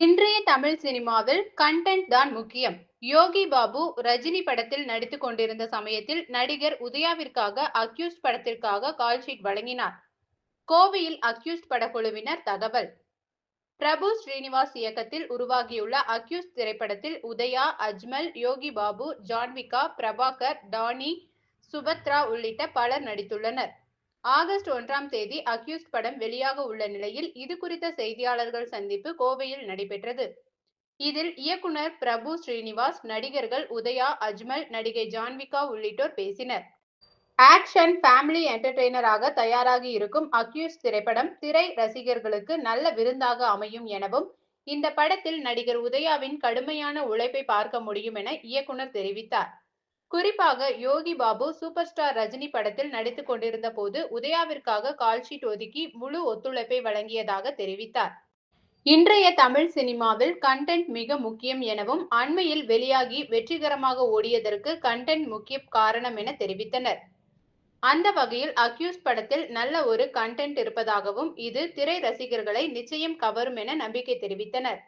இன்றைய தமிழ் சினிமாவில் கண்டென்ட் தான் முக்கியம். யோகி பாபு ரஜினி படத்தில் நடித்து கொண்டிருந்த சமயத்தில் நடிகர் உதயாவிற்காக அக்யூஸ்ட் படத்திற்காக கால்ஷீட் வழங்கினார். கோவையில் அக்யூஸ்ட் படக்குழுவினர் தகவல் பிரபு ஸ்ரீனிவாஸ் இயக்கத்தில் உருவாகியுள்ள அக்யூஸ்ட் திரைப்படத்தில் உதயா, அஜ்மல், யோகி பாபு, ஜான்விகா, பிரபாகர், டானி, சுபத்ரா உள்ளிட்ட பலர் நடித்துள்ளனர். ஆகஸ்ட் ஒன்றாம் தேதி அக்யூஸ்ட் படம் வெளியாக உள்ள நிலையில் இது குறித்த செய்தியாளர்கள் சந்திப்பு கோவையில் நடைபெற்றது. இதில் இயக்குனர் பிரபு ஸ்ரீனிவாஸ், நடிகர்கள் உதயா, அஜ்மல், நடிகை ஜான்விகா உள்ளிட்டோர் பேசினர். ஆக்ஷன், ஃபேமிலி என்டர்டெய்னராக தயாராகி இருக்கும் அக்யூஸ் திரைப்படம் திரை ரசிகர்களுக்கு நல்ல விருந்தாக அமையும் எனவும், இந்த படத்தில் நடிகர் உதயாவின் கடுமையான உழைப்பை பார்க்க முடியும் என இயக்குனர் தெரிவித்தார். குறிப்பாக யோகி பாபு சூப்பர் ஸ்டார் ரஜினி படத்தில் நடித்துக் கொண்டிருந்த போது உதயாவிற்காக கால்ஷீட் ஒதுக்கி முழு ஒத்துழைப்பை வழங்கியதாக தெரிவித்தார். இன்றைய தமிழ் சினிமாவில் கண்டென்ட் மிக முக்கியம் எனவும், அண்மையில் வெளியாகி வெற்றிகரமாக ஓடியதற்கு கண்டென்ட் முக்கிய காரணம் என தெரிவித்தனர். அந்த வகையில் அக்யூஸ் படத்தில் நல்ல ஒரு கண்டென்ட் இருப்பதாகவும், இது திரை ரசிகர்களை நிச்சயம் கவரும் என நம்பிக்கை தெரிவித்தனர்.